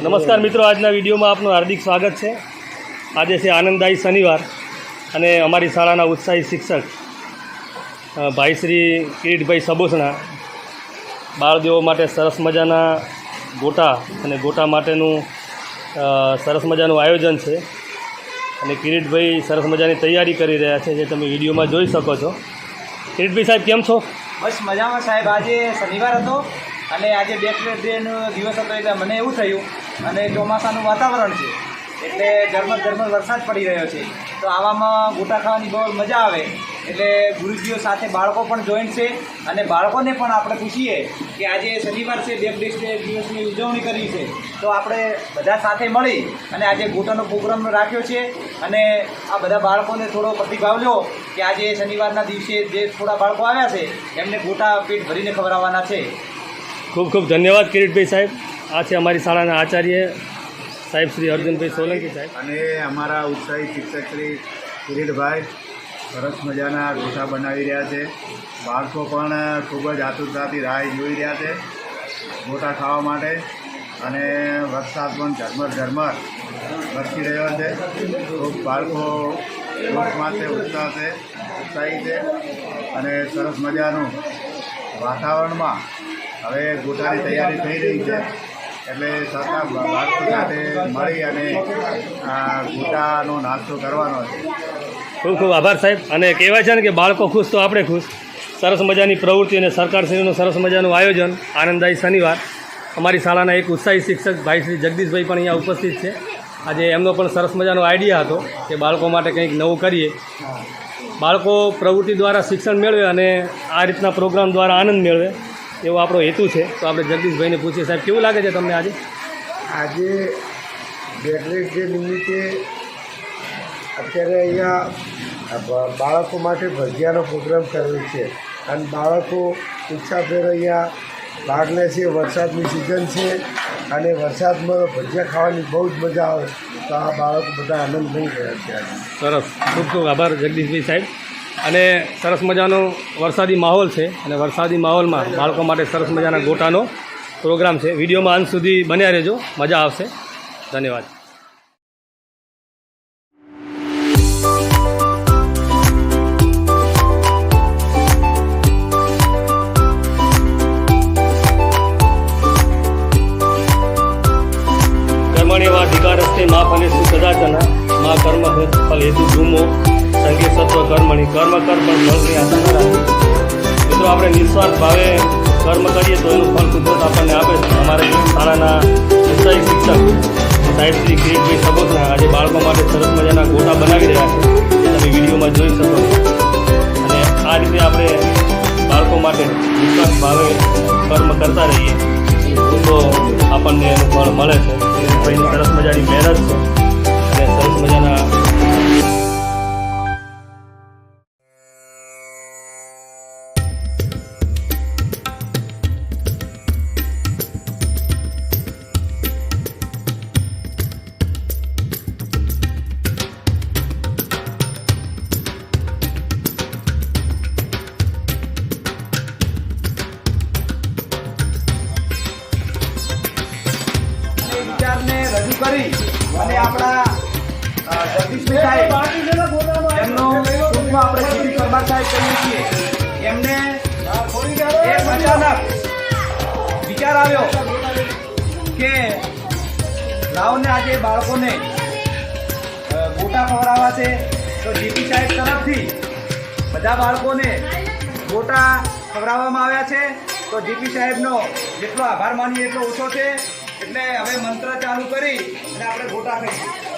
નમસ્કાર મિત્રો, આજના વિડીયોમાં આપનું હાર્દિક સ્વાગત છે. આજે છે આનંદદાયી શનિવાર અને અમારી શાળાના ઉત્સાહી શિક્ષક ભાઈ શ્રી કિરીટભાઈ સબોસણા બાળદેવો માટે સરસ મજાના ગોટા અને ગોટા માટેનું સરસ મજાનું આયોજન છે. અને કિરીટભાઈ સરસ મજાની તૈયારી કરી રહ્યા છે, જે તમે વિડીયોમાં જોઈ શકો છો. કિરીટભાઈ સાહેબ, કેમ છો? બસ મજામાં સાહેબ. આજે શનિવાર હતો અને આજે બેક દિવસ હતો એટલે મને એવું થયું અને ચોમાસાનું વાતાવરણ છે. એટલે ઝરમર ઝરમર વરસાદ પડી રહ્યો છે. તો આવામાં ગોટા ખાવાની બહુ મજા આવે. એટલે ગુરુજીઓ સાથે બાળકો પણ જોઈન્ટ છે અને બાળકોને પણ આપણે પૂછીએ કે આજે શનિવાર છે બેક ડે દિવસની ઉજવણી કરી છે. તો આપણે બધા સાથે મળી અને આજે ગોટાનો પ્રોગ્રામ રાખ્યો છે. અને આ બધા બાળકોને થોડો પ્રતિભાવ લો કે આજે શનિવારના દિવસે જે થોડા બાળકો આવ્યા છે, એમને ગોટા પેટ ભરીને ખવડાવવાના છે. ખૂબ ખૂબ ધન્યવાદ કિરીટભાઈ સાહેબ. આ છે અમારી શાળાના આચાર્ય સાહેબ શ્રી અર્જુનભાઈ સોલંકી સાહેબ. અને અમારા ઉત્સાહી શિક્ષક શ્રી કિરીટભાઈ સરસ મજાના ગોઠા બનાવી રહ્યા છે. બાળકો પણ ખૂબ જ આતુરતાથી રાહ જોઈ રહ્યા છે ગોટા ખાવા માટે. અને વરસાદ પણ ઝરમર ઝરમર વરસી રહ્યો છે. ખૂબ બાળકો જોશ માટે ઉત્સાહ છે, ઉત્સાહી છે. અને સરસ મજાનું વાતાવરણમાં હવે ગોટાની તૈયારી થઈ રહી છે. એટલે સરકાર બાળકો સાથે મળી અને ગોટાનો નાસ્તો કરવાનો છે. ખૂબ ખૂબ આભાર સાહેબ. અને કહેવાય છે ને કે બાળકો ખુશ તો આપણે ખુશ. સરસ મજાની પ્રવૃત્તિ અને સરકારશ્રીનું સરસ મજાનું આયોજન આનંદદાયી શનિવાર. અમારી શાળાના એક ઉત્સાહી શિક્ષક ભાઈ શ્રી જગદીશભાઈ પણ અહીંયા ઉપસ્થિત છે. આજે એમનો પણ સરસ મજાનો આઈડિયા હતો કે બાળકો માટે કંઈક નવું કરીએ. બાળકો પ્રવૃત્તિ દ્વારા શિક્ષણ મેળવે અને આ રીતના પ્રોગ્રામ દ્વારા આનંદ મેળવે. એવો આપણો હેતુ છે. તો આપણે જગદીશભાઈને પૂછીએ સાહેબ કેવું લાગે છે તમને આજે? આજે બેટલેટ ડે નિમિત્તે અત્યારે અહીંયા બાળકો માટે ભજીયાનો પ્રોગ્રામ કરેલ છે. અને બાળકો ઉત્સાહભેર અહીંયા ભાગ લે છે. વરસાદની સિઝન છે અને વરસાદમાં ભજીયા ખાવાની બહુ જ મજા આવે. તો આ બાળકો બધા આનંદ લઈ રહ્યા છે. સરસ. ખૂબ ખૂબ આભાર જગદીશભાઈ સાહેબ. અને સરસ મજાનો વરસાદી માહોલ છે. અને વરસાદી માહોલમાં બાળકો માટે સરસ મજાના ગોટાનો પ્રોગ્રામ છે. વિડીયોમાં અંત સુધી બન્યા રહેજો. મજા આવશે. ધન્યવાદ. કર્મણેવા અધિકારસ્તે મા ફલેસુ સદાચન મા કર્મ ફલ હેતુ ધૂમો સંગે સત્વ, કર્મણી. કર્મ કર પણ ફળની આશા ન મિત્રો, આપણે નિસ્વાર્થ ભાવે કર્મ કરીએ તો એનું ફળ કુદરત આપણને આપે છે. અમારે શાળાના ઉત્સાહી શિક્ષક સાહેબ શ્રી કિરીટભાઈ સબોસના આજે બાળકો માટે સરસ મજાના ગોટા બનાવી રહ્યા છે. જે તમે વિડીયોમાં જોઈ શકો અને આ રીતે આપણે બાળકો માટે નિસ્વાર્થ ભાવે કર્મ કરતા રહીએ. તો આપણને એનું ફળ મળે છે. સરસ મજાની મહેનત છે. અને સરસ મજાના કરી અને આપણા આપણે એમને એક વિચાર આવ્યો કે લાવને આજે બાળકોને ગોટા ખવડાવવા છે, તો જીપી સાહેબ તરફથી બધા બાળકોને ગોટા ખવડાવવામાં આવ્યા છે. તો જીપી સાહેબનો જેટલો આભાર માનીએ એટલો ઓછો છે. એટલે હવે મંત્ર ચાલુ કરી અને આપણે ગોટા ખાઈશું.